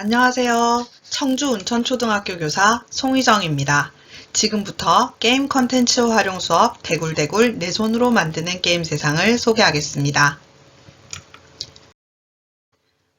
안녕하세요. 청주 운천초등학교 교사 송희정입니다. 지금부터 게임 컨텐츠 활용 수업 대굴대굴 내 손으로 만드는 게임 세상을 소개하겠습니다.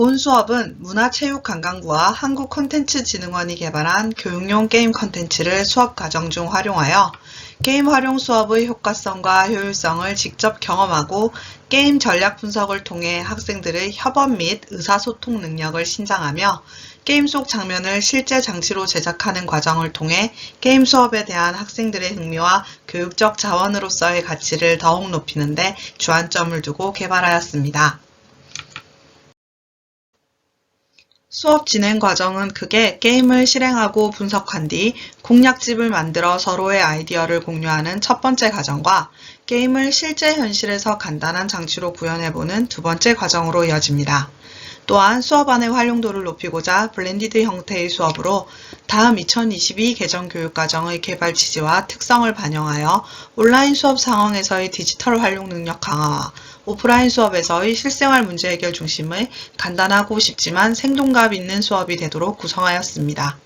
본 수업은 문화체육관광부와 한국콘텐츠진흥원이 개발한 교육용 게임 컨텐츠를 수업 과정 중 활용하여 게임 활용 수업의 효과성과 효율성을 직접 경험하고 게임 전략 분석을 통해 학생들의 협업 및 의사소통 능력을 신장하며 게임 속 장면을 실제 장치로 제작하는 과정을 통해 게임 수업에 대한 학생들의 흥미와 교육적 자원으로서의 가치를 더욱 높이는 데 주안점을 두고 개발하였습니다. 수업 진행 과정은 크게 게임을 실행하고 분석한 뒤 공략집을 만들어 서로의 아이디어를 공유하는 첫 번째 과정과 게임을 실제 현실에서 간단한 장치로 구현해보는 두 번째 과정으로 이어집니다. 또한 수업 안의 활용도를 높이고자 블렌디드 형태의 수업으로 다음 2022 개정 교육과정의 개발 취지와 특성을 반영하여 온라인 수업 상황에서의 디지털 활용 능력 강화와 오프라인 수업에서의 실생활 문제 해결 중심의 간단하고 쉽지만 생동감 있는 수업이 되도록 구성하였습니다.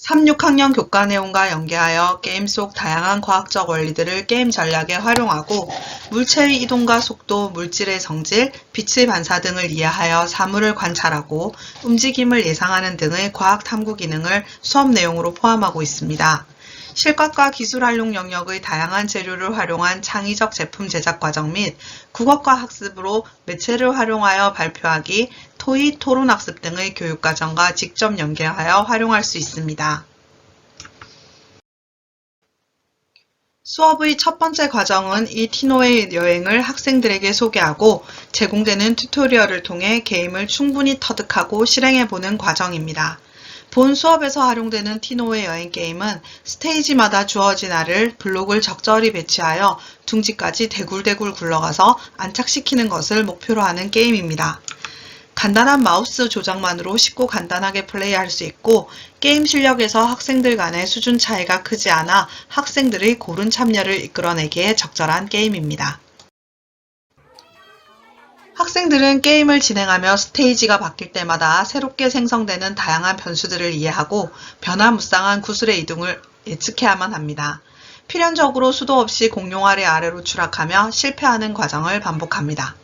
3, 6학년 교과 내용과 연계하여 게임 속 다양한 과학적 원리들을 게임 전략에 활용하고 물체의 이동과 속도, 물질의 성질, 빛의 반사 등을 이해하여 사물을 관찰하고 움직임을 예상하는 등의 과학 탐구 기능을 수업 내용으로 포함하고 있습니다. 실과과 기술 활용 영역의 다양한 재료를 활용한 창의적 제품 제작 과정 및 국어과 학습으로 매체를 활용하여 발표하기, 토의, 토론 학습 등의 교육 과정과 직접 연계하여 활용할 수 있습니다. 수업의 첫 번째 과정은 이 티노의 여행을 학생들에게 소개하고 제공되는 튜토리얼을 통해 게임을 충분히 터득하고 실행해보는 과정입니다. 본 수업에서 활용되는 티노의 여행 게임은 스테이지마다 주어진 알을 블록을 적절히 배치하여 둥지까지 대굴대굴 굴러가서 안착시키는 것을 목표로 하는 게임입니다. 간단한 마우스 조작만으로 쉽고 간단하게 플레이할 수 있고 게임 실력에서 학생들 간의 수준 차이가 크지 않아 학생들의 고른 참여를 이끌어내기에 적절한 게임입니다. 학생들은 게임을 진행하며 스테이지가 바뀔 때마다 새롭게 생성되는 다양한 변수들을 이해하고 변화무쌍한 구슬의 이동을 예측해야만 합니다. 필연적으로 수도 없이 공룡 아래 아래로 추락하며 실패하는 과정을 반복합니다.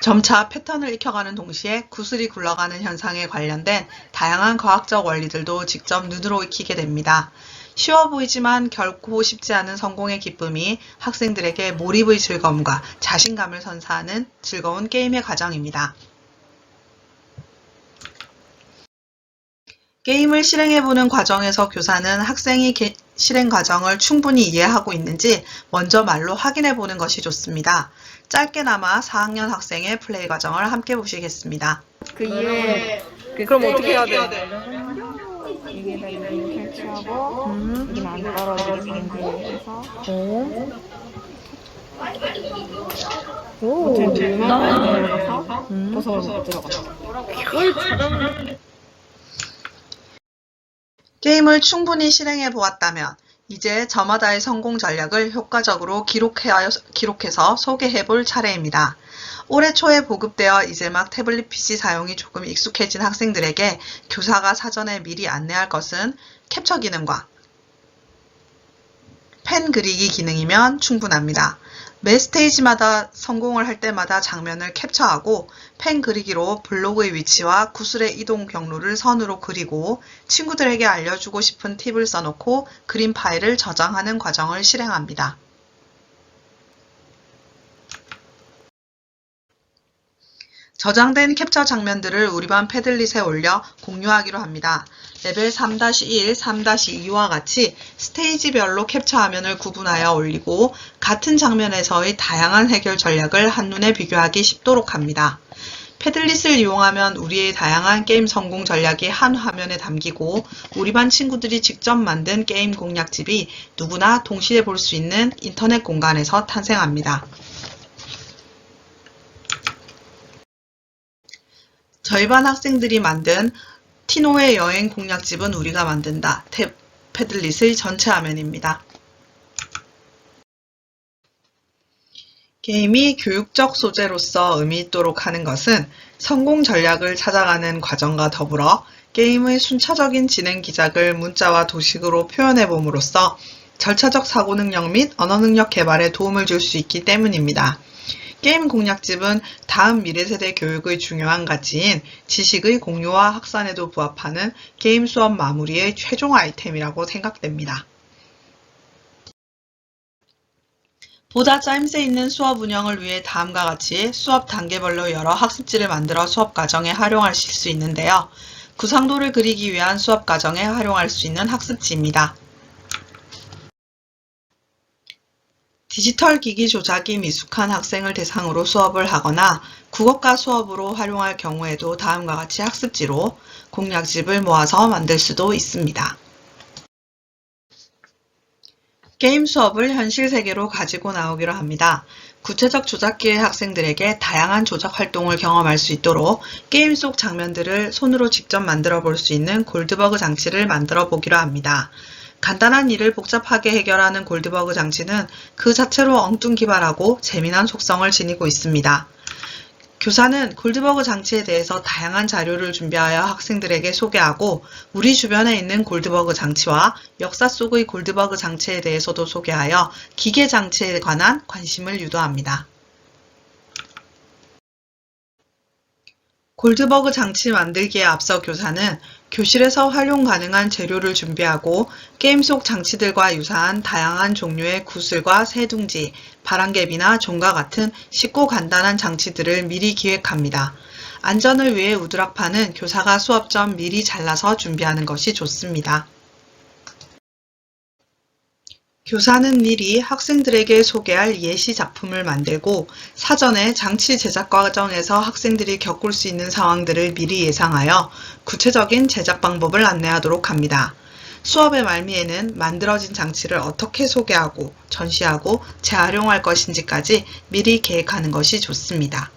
점차 패턴을 익혀가는 동시에 구슬이 굴러가는 현상에 관련된 다양한 과학적 원리들도 직접 눈으로 익히게 됩니다. 쉬워 보이지만 결코 쉽지 않은 성공의 기쁨이 학생들에게 몰입의 즐거움과 자신감을 선사하는 즐거운 게임의 과정입니다. 게임을 실행해보는 과정에서 교사는 학생이 게- 실행 과정을 충분히 이해하고 있는지 먼저 말로 확인해보는 것이 좋습니다. 짧게나마 4학년 학생의 플레이 과정을 함께 보시겠습니다. 그 이후에 그럼 어떻게 해야 돼? 여기다 여기를 설치하고 음. 여기는 안 떨어지게 방지해서 오. 제 물만 들어가서 음. 버섯을 못 들어갔어. 게임을 충분히 실행해 보았다면 이제 저마다의 성공 전략을 효과적으로 기록해, 기록해서 소개해 볼 차례입니다. 올해 초에 보급되어 이제 막 태블릿 PC 사용이 조금 익숙해진 학생들에게 교사가 사전에 미리 안내할 것은 캡처 기능과 펜 그리기 기능이면 충분합니다. 매 스테이지마다 성공을 할 때마다 장면을 캡처하고 펜 그리기로 블록의 위치와 구슬의 이동 경로를 선으로 그리고 친구들에게 알려주고 싶은 팁을 써놓고 그림 파일을 저장하는 과정을 실행합니다. 저장된 캡처 장면들을 우리 반 패들릿에 올려 공유하기로 합니다. 레벨 3-1, 3-2와 같이 스테이지별로 캡처 화면을 구분하여 올리고 같은 장면에서의 다양한 해결 전략을 한눈에 비교하기 쉽도록 합니다. 패들릿을 이용하면 우리의 다양한 게임 성공 전략이 한 화면에 담기고 우리 반 친구들이 직접 만든 게임 공략집이 누구나 동시에 볼 수 있는 인터넷 공간에서 탄생합니다. 저희 반 학생들이 만든 티노의 여행 공략집은 우리가 만든다. 탭 패들릿의 전체 화면입니다. 게임이 교육적 소재로서 의미 있도록 하는 것은 성공 전략을 찾아가는 과정과 더불어 게임의 순차적인 진행 기작을 문자와 도식으로 표현해 봄으로써 절차적 사고 능력 및 언어 능력 개발에 도움을 줄 수 있기 때문입니다. 게임 공략집은 다음 미래 세대 교육의 중요한 가치인 지식의 공유와 확산에도 부합하는 게임 수업 마무리의 최종 아이템이라고 생각됩니다. 보다 짜임새 있는 수업 운영을 위해 다음과 같이 수업 단계별로 여러 학습지를 만들어 수업 과정에 활용하실 수 있는데요. 구상도를 그리기 위한 수업 과정에 활용할 수 있는 학습지입니다. 디지털 기기 조작이 미숙한 학생을 대상으로 수업을 하거나 국어과 수업으로 활용할 경우에도 다음과 같이 학습지로 공략집을 모아서 만들 수도 있습니다. 게임 수업을 현실 세계로 가지고 나오기로 합니다. 구체적 조작기의 학생들에게 다양한 조작 활동을 경험할 수 있도록 게임 속 장면들을 손으로 직접 만들어 볼 수 있는 골드버그 장치를 만들어 보기로 합니다. 간단한 일을 복잡하게 해결하는 골드버그 장치는 그 자체로 엉뚱기발하고 재미난 속성을 지니고 있습니다. 교사는 골드버그 장치에 대해서 다양한 자료를 준비하여 학생들에게 소개하고 우리 주변에 있는 골드버그 장치와 역사 속의 골드버그 장치에 대해서도 소개하여 기계 장치에 관한 관심을 유도합니다. 골드버그 장치 만들기에 앞서 교사는 교실에서 활용 가능한 재료를 준비하고 게임 속 장치들과 유사한 다양한 종류의 구슬과 새둥지, 바람개비나 종과 같은 쉽고 간단한 장치들을 미리 기획합니다. 안전을 위해 우드락판은 교사가 수업 전 미리 잘라서 준비하는 것이 좋습니다. 교사는 미리 학생들에게 소개할 예시 작품을 만들고 사전에 장치 제작 과정에서 학생들이 겪을 수 있는 상황들을 미리 예상하여 구체적인 제작 방법을 안내하도록 합니다. 수업의 말미에는 만들어진 장치를 어떻게 소개하고 전시하고 재활용할 것인지까지 미리 계획하는 것이 좋습니다.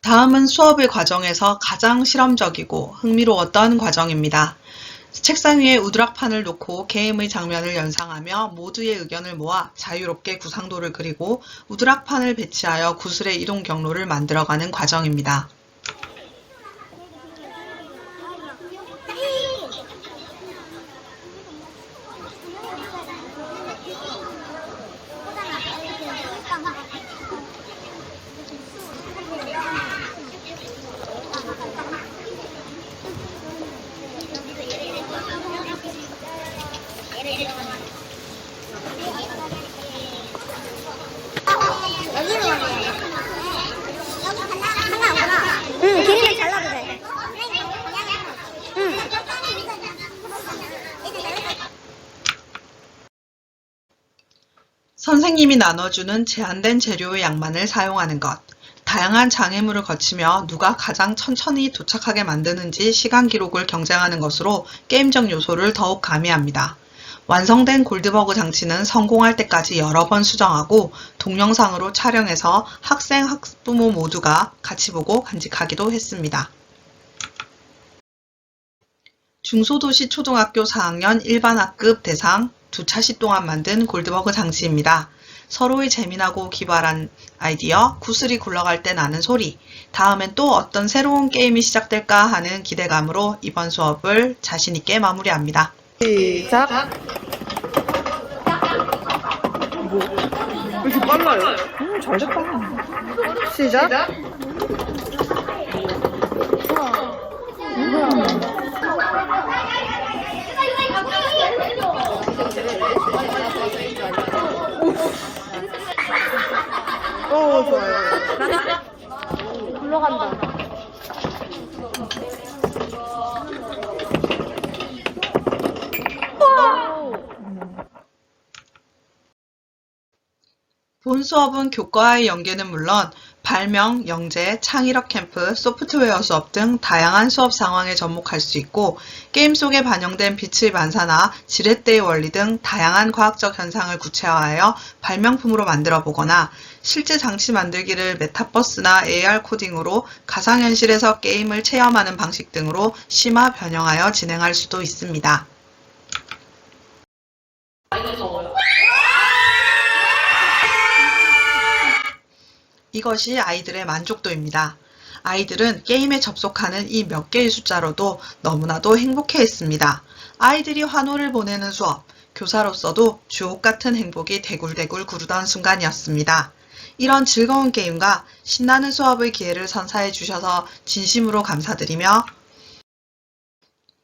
다음은 수업의 과정에서 가장 실험적이고 흥미로웠던 과정입니다. 책상 위에 우드락판을 놓고 게임의 장면을 연상하며 모두의 의견을 모아 자유롭게 구상도를 그리고 우드락판을 배치하여 구슬의 이동 경로를 만들어가는 과정입니다. 선생님이 나눠주는 제한된 재료의 양만을 사용하는 것. 다양한 장애물을 거치며 누가 가장 천천히 도착하게 만드는지 시간 기록을 경쟁하는 것으로 게임적 요소를 더욱 가미합니다. 완성된 골드버그 장치는 성공할 때까지 여러 번 수정하고 동영상으로 촬영해서 학생, 학부모 모두가 같이 보고 간직하기도 했습니다. 중소도시 초등학교 4학년 일반 학급 대상 두 차시 동안 만든 골드버그 장치입니다. 서로의 재미나고 기발한 아이디어, 구슬이 굴러갈 때 나는 소리, 다음엔 또 어떤 새로운 게임이 시작될까 하는 기대감으로 이번 수업을 자신있게 마무리합니다. 시작. 뭐? 왜 이렇게 빨라요? 음, 잘 됐다. 시작. 어, 좋아요. 굴러간다. 본 수업은 교과와의 연계는 물론 발명, 영재, 창의력 캠프, 소프트웨어 수업 등 다양한 수업 상황에 접목할 수 있고 게임 속에 반영된 빛의 반사나 지렛대의 원리 등 다양한 과학적 현상을 구체화하여 발명품으로 만들어 보거나 실제 장치 만들기를 메타버스나 AR 코딩으로 가상현실에서 게임을 체험하는 방식 등으로 심화 변형하여 진행할 수도 있습니다. 이것이 아이들의 만족도입니다. 아이들은 게임에 접속하는 이 몇 개의 숫자로도 너무나도 행복해 했습니다. 아이들이 환호를 보내는 수업, 교사로서도 주옥 같은 행복이 대굴대굴 구르던 순간이었습니다. 이런 즐거운 게임과 신나는 수업의 기회를 선사해 주셔서 진심으로 감사드리며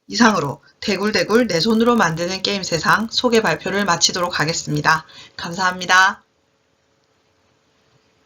이상으로 대굴대굴 내 손으로 만드는 게임 세상 소개 발표를 마치도록 하겠습니다. 감사합니다.